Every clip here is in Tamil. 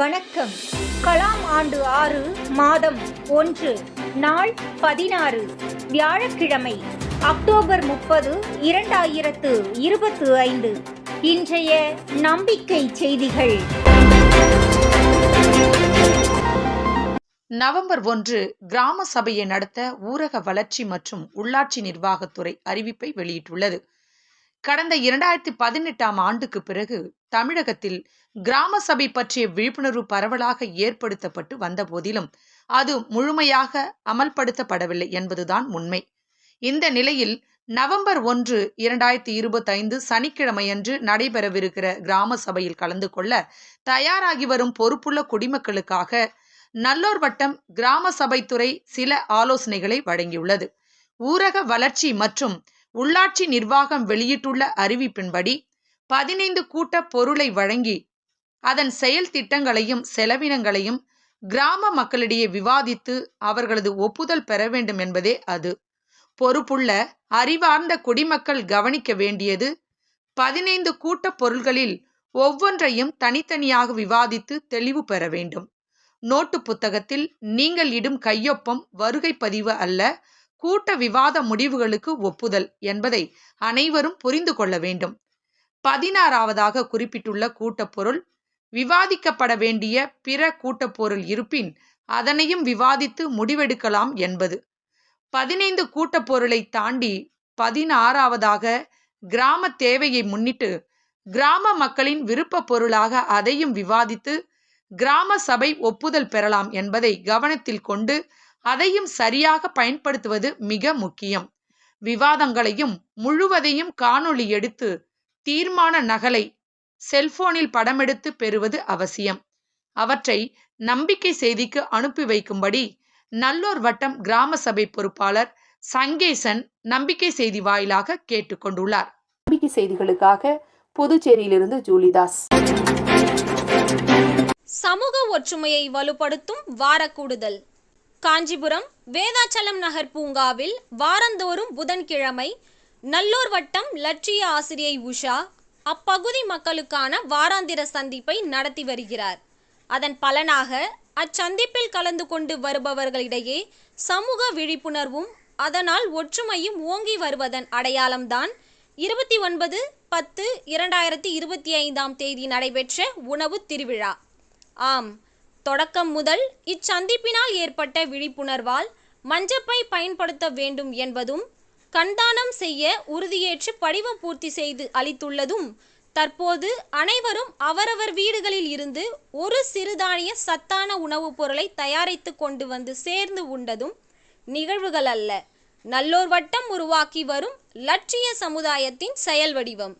வணக்கம். கலாம் ஆண்டு ஆறு மாதம் ஒன்று நாள் பதினாறு வியாழக்கிழமை அக்டோபர் முப்பது இரண்டாயிரத்து இருபத்து ஐந்து. இன்றைய நம்பிக்கை செய்திகள். நவம்பர் ஒன்று கிராம சபையை நடத்த ஊரக வளர்ச்சி மற்றும் உள்ளாட்சி நிர்வாகத்துறை அறிவிப்பை வெளியிட்டுள்ளது. கடந்த இரண்டாயிரத்தி பதினெட்டாம் ஆண்டுக்கு பிறகு தமிழகத்தில் கிராம சபை பற்றிய விழிப்புணர்வு பரவலாக ஏற்படுத்தப்பட்டு வந்த போதிலும் அது முழுமையாக அமல்படுத்தப்படவில்லை என்பதுதான் உண்மை. இந்த நிலையில் நவம்பர் ஒன்று இரண்டாயிரத்தி இருபத்தைந்து சனிக்கிழமையன்று நடைபெறவிருக்கிற கிராம சபையில் கலந்து கொள்ள தயாராகி வரும் பொறுப்புள்ள குடிமக்களுக்காக நல்லோர் வட்டம் கிராம சபைத்துறை சில ஆலோசனைகளை வழங்கியுள்ளது. ஊரக வளர்ச்சி மற்றும் உள்ளாட்சி நிர்வாகம் வெளியிட்டுள்ள அறிவிப்பின்படி பதினைந்து கூட்ட பொருளை வழங்கி அதன் செயல் திட்டங்களையும் செலவினங்களையும் கிராம மக்களிடையே விவாதித்து அவர்களது ஒப்புதல் பெற வேண்டும் என்பதே அது. பொறுப்புள்ள அறிவார்ந்த குடிமக்கள் கவனிக்க வேண்டியது பதினைந்து கூட்ட பொருள்களில் ஒவ்வொன்றையும் தனித்தனியாக விவாதித்து தெளிவு பெற வேண்டும். நோட்டு புத்தகத்தில் நீங்கள் இடும் கையொப்பம் வருகை பதிவு அல்ல கூட்ட விவாத முடிவுகளுக்கு ஒப்புதல் என்பதை அனைவரும் புரிந்து கொள்ள வேண்டும். பதினாறாவதாக குறிப்பிட்டுள்ள கூட்டப்பொருள் விவாதிக்கப்பட வேண்டிய பிற கூட்டப்பொருள் இருப்பின் அதனையும் விவாதித்து முடிவெடுக்கலாம் என்பது. பதினைந்து கூட்டப்பொருளை தாண்டி பதினாறாவதாக கிராம தேவையை முன்னிட்டு கிராம மக்களின் விருப்ப பொருளாக அதையும் விவாதித்து கிராம சபை ஒப்புதல் பெறலாம் என்பதை கவனத்தில் கொண்டு அதையும் சரியாக பயன்படுத்துவது மிக முக்கியம். விவாதங்களையும் முழுவதையும் காணொளி எடுத்து தீர்மான நகலை செல்போனில் படமெடுத்து பெறுவது அவசியம். அவற்றை நம்பிக்கை செய்திக்கு அனுப்பி வைக்கும்படி நல்லோர் வட்டம் கிராம சபை பொறுப்பாளர் சங்கேசன் நம்பிக்கை செய்தி வாயிலாக கேட்டுக்கொண்டுள்ளார். நம்பிக்கை செய்திகளுக்காக புதுச்சேரியிலிருந்து ஜூலிதாஸ். சமூக ஒற்றுமையை வலுப்படுத்தும் வாரக்கூடுதல் காஞ்சிபுரம் வேதாச்சலம் நகர் பூங்காவில் வாரந்தோறும் புதன்கிழமை நல்லூர் வட்டம் லட்சிய ஆசிரியை உஷா அப்பகுதி மக்களுக்கான வாராந்திர சந்திப்பை நடத்தி வருகிறார். அதன் பலனாக அச்சந்திப்பில் கலந்து கொண்டு வருபவர்களிடையே சமூக விழிப்புணர்வும் அதனால் ஒற்றுமையும் ஓங்கி வருவதன் அடையாளம்தான் இருபத்தி ஒன்பது பத்து இரண்டாயிரத்தி இருபத்தி ஐந்தாம் தேதி நடைபெற்ற உணவு திருவிழா. ஆம் தொடக்கம் முதல் இச்சந்திப்பினால் ஏற்பட்ட விழிப்புணர்வால் மஞ்சப்பை பயன்படுத்த வேண்டும் என்பதும் கண்தானம் செய்ய உறுதியேற்று படிவம் பூர்த்தி செய்து அளித்துள்ளதும் தற்போது அனைவரும் அவரவர் வீடுகளில் இருந்து ஒரு சிறுதானிய சத்தான உணவுப் பொருளை தயாரித்து கொண்டு வந்து சேர்ந்து உண்டதும் நிகழ்வுகள் அல்ல. நல்லோர் வட்டம் உருவாக்கி வரும் லட்சிய சமுதாயத்தின் செயல் வடிவம்.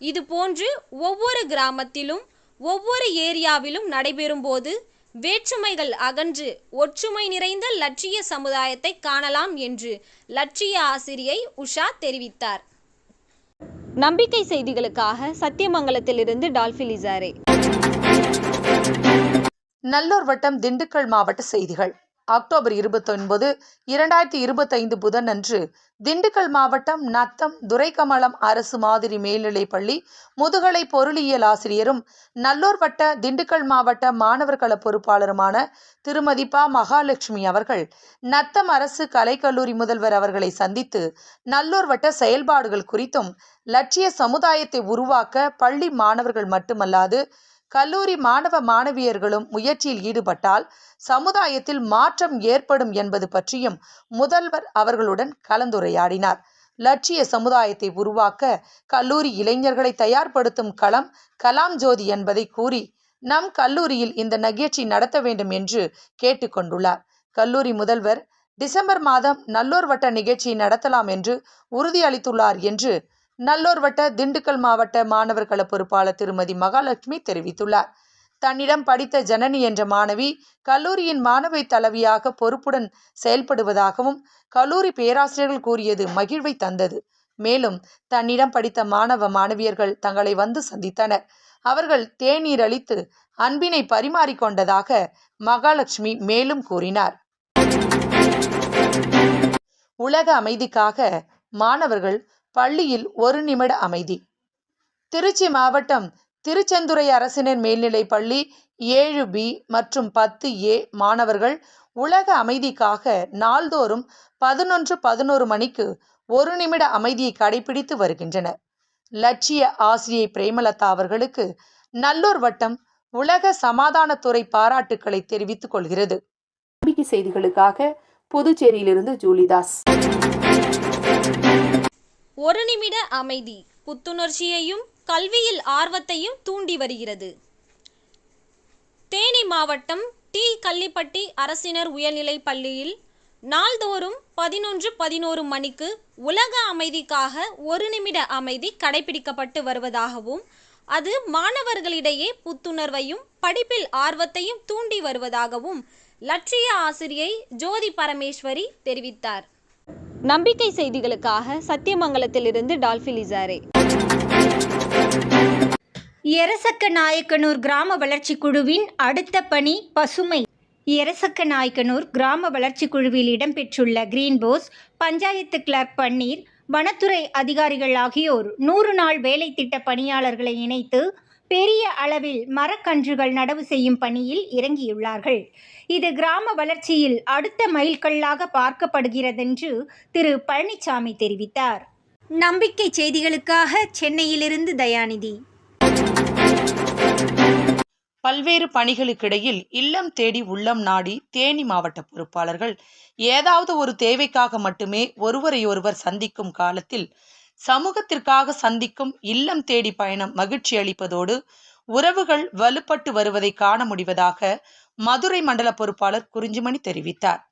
இதுபோன்று ஒவ்வொரு கிராமத்திலும் ஒவ்வொரு ஏரியாவிலும் நடைபெறும்போது வேற்றுமைகள் அகன்று ஒற்றுமை நிறைந்த லட்சிய சமுதாயத்தை காணலாம் என்று லட்சிய ஆசிரியை உஷா தெரிவித்தார். நம்பிக்கை செய்திகளுக்காக சத்தியமங்கலத்திலிருந்து டால்பிலிசாரே நல்லூர் வட்டம் திண்டுக்கல் மாவட்ட செய்திகள். அக்டோபர் இருபத்தொன்பது இரண்டாயிரத்தி இருபத்தைந்து புதன் அன்று திண்டுக்கல் மாவட்டம் நத்தம் துரைக்கமலம் அரசு மாதிரி மேல்நிலைப் பள்ளி முதுகலை பொருளியல் ஆசிரியரும் நல்லூர் வட்ட திண்டுக்கல் மாவட்ட மாணவர் கள பொறுப்பாளருமான திருமதி ப. மகாலட்சுமி அவர்கள் நத்தம் அரசு கலைக்கல்லூரி முதல்வர் அவர்களை சந்தித்து நல்லூர் வட்ட செயல்பாடுகள் குறித்தும் லட்சிய சமுதாயத்தை உருவாக்க பள்ளி மாணவர்கள் மட்டுமல்லாது கல்லூரி மாணவ மாணவியர்களும் முயற்சியில் ஈடுபட்டால் சமுதாயத்தில் மாற்றம் ஏற்படும் என்பது பற்றியும் முதல்வர் அவர்களுடன் கலந்துரையாடினார். லட்சிய சமுதாயத்தை உருவாக்க கல்லூரி இளைஞர்களை தயார்படுத்தும் களம் கலாம் ஜோதி என்பதை கூறி நம் கல்லூரியில் இந்த நிகழ்ச்சி நடத்த வேண்டும் என்று கேட்டுக்கொண்டுள்ளார் கல்லூரி முதல்வர் டிசம்பர் மாதம் நல்லூர் வட்ட நிகழ்ச்சி நடத்தலாம் என்று உறுதியளித்துள்ளார் என்று நல்லூர் வட்ட திண்டுக்கல் மாவட்ட மாணவர் கள பொறுப்பாளர் திருமதி மகாலட்சுமி தெரிவித்துள்ளார். தன்னிடம் படித்த ஜனனி என்ற மாணவி கல்லூரியின் மாணவி தலைவியாக பொறுப்புடன் செயல்படுவதாகவும் கல்லூரி பேராசிரியர்கள் கூறியது மகிழ்வை தந்தது. மேலும் தன்னிடம் படித்த மாணவ மாணவியர்கள் தங்களை வந்து சந்தித்தனர். அவர்கள் தேநீர் அளித்து அன்பினை பரிமாறிக்கொண்டதாக மகாலட்சுமி மேலும் கூறினார். உலக அமைதிக்காக மாணவர்கள் பள்ளியில் ஒரு நிமிட அமைதி. திருச்சி மாவட்டம் திருச்செந்துறை அரசினர் மேல்நிலைப் பள்ளி ஏழு பி மற்றும் பத்து ஏ மாணவர்கள் உலக அமைதிக்காக நாள்தோறும் பதினொன்று பதினோரு மணிக்கு ஒரு நிமிட அமைதியை கடைபிடித்து வருகின்றனர். லட்சிய ஆசிரியை பிரேமலதா அவர்களுக்கு நல்லூர் வட்டம் உலக சமாதானத்துறை பாராட்டுக்களை தெரிவித்துக் கொள்கிறது. நம்பிக்கை செய்திகளுக்காக புதுச்சேரியிலிருந்து ஜூலிதாஸ். ஒரு நிமிட அமைதி. புத்துணர்ச்சியையும் கல்வியில் ஆர்வத்தையும் தூண்டி வருகிறது. தேனி மாவட்டம் டி. கள்ளிப்பட்டி அரசினர் உயர்நிலைப் பள்ளியில் நாள்தோறும் பதினொன்று பதினோரு மணிக்கு உலக அமைதிக்காக ஒரு நிமிட அமைதி கடைபிடிக்கப்பட்டு வருவதாகவும் அது மாணவர்களிடையே புத்துணர்வையும் படிப்பில் ஆர்வத்தையும் தூண்டி வருவதாகவும் லட்சிய ஆசிரியை ஜோதி பரமேஸ்வரி தெரிவித்தார். நம்பிக்கை செய்திகளுக்காக சத்தியமங்கலத்திலிருந்து டால்ஃபி லிசாரே எரசக்க நாயக்கனூர் கிராம வளர்ச்சி குழுவின் அடுத்த பணி பசுமை. எரசக்க நாயக்கனூர் கிராம வளர்ச்சி குழுவில் இடம்பெற்றுள்ள கிரீன்போஸ் பஞ்சாயத்து கிளர்க் பன்னீர் வனத்துறை அதிகாரிகள் ஆகியோர் நூறு நாள் வேலை திட்ட பணியாளர்களை இணைத்து பெரிய அளவில் மரக்கன்றுகள் நடவு செய்யும் பணியில் இறங்கியுள்ளார்கள். இது கிராம வளர்ச்சியில் அடுத்த மைல்கல்லாக பார்க்கப்படுகிறதென்று திரு பழனிசாமி தெரிவித்தார். நம்பிக்கை செய்திகளுக்காக சென்னையிலிருந்து தயாநிதி. பல்வேறு பணிகளுக்கிடையில் இல்லம் தேடி உள்ளம் நாடி தேனி மாவட்ட பொறுப்பாளர்கள் ஏதாவது ஒரு தேவைக்காக மட்டுமே ஒருவரையொருவர் சந்திக்கும் காலத்தில் சமூகத்திற்காக சந்திக்கும் இல்லம் தேடி பயணம் மகிழ்ச்சி அளிப்பதோடு உறவுகள் வலுப்பட்டு வருவதை காண முடிவதாக மதுரை மண்டல பொறுப்பாளர் குறிஞ்சிமணி தெரிவித்தார்.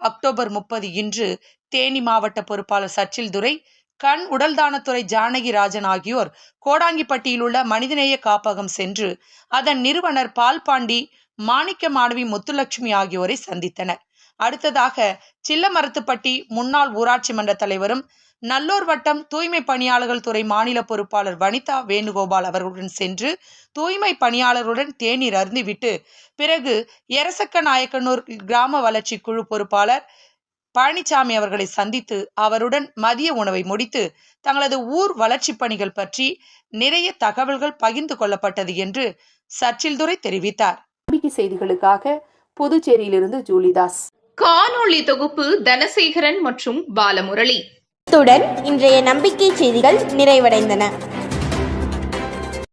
அக்டோபர் முப்பது இன்று தேனி மாவட்ட பொறுப்பாளர் சச்சில் துரை கண் உடல் தானத்துறை ஜானகி ராஜன் ஆகியோர் கோடாங்கிப்பட்டியில் உள்ள மனிதநேய காப்பகம் சென்று அதன் நிறுவனர் பால்பாண்டி மாணிக்க மாணவி முத்துலட்சுமி ஆகியோரை சந்தித்தனர். அடுத்ததாக சில்லமரத்துப்பட்டி முன்னாள் ஊராட்சி மன்ற தலைவரும் நல்லூர் வட்டம் தூய்மை பணியாளர்கள் துறை மாநில பொறுப்பாளர் வனிதா வேணுகோபால் அவர்களுடன் சென்று தூய்மை பணியாளர்களுடன் தேநீர் அருந்திவிட்டு பிறகு எரசக்க நாயக்கனூர் கிராம வளர்ச்சி குழு பொறுப்பாளர் பழனிசாமி அவர்களை சந்தித்து அவருடன் மதிய உணவை முடித்து தங்களது ஊர் வளர்ச்சிப் பணிகள் பற்றி நிறைய தகவல்கள் பகிர்ந்து கொள்ளப்பட்டது என்று சச்சில்துரை தெரிவித்தார். செய்திகளுக்காக புதுச்சேரியிலிருந்து ஜூலிதாஸ். காணொளி தொகுப்பு தனசேகரன் மற்றும் பாலமுரளி. இத்துடன் இன்றைய நம்பிக்கை செய்திகள் நிறைவடைந்தன.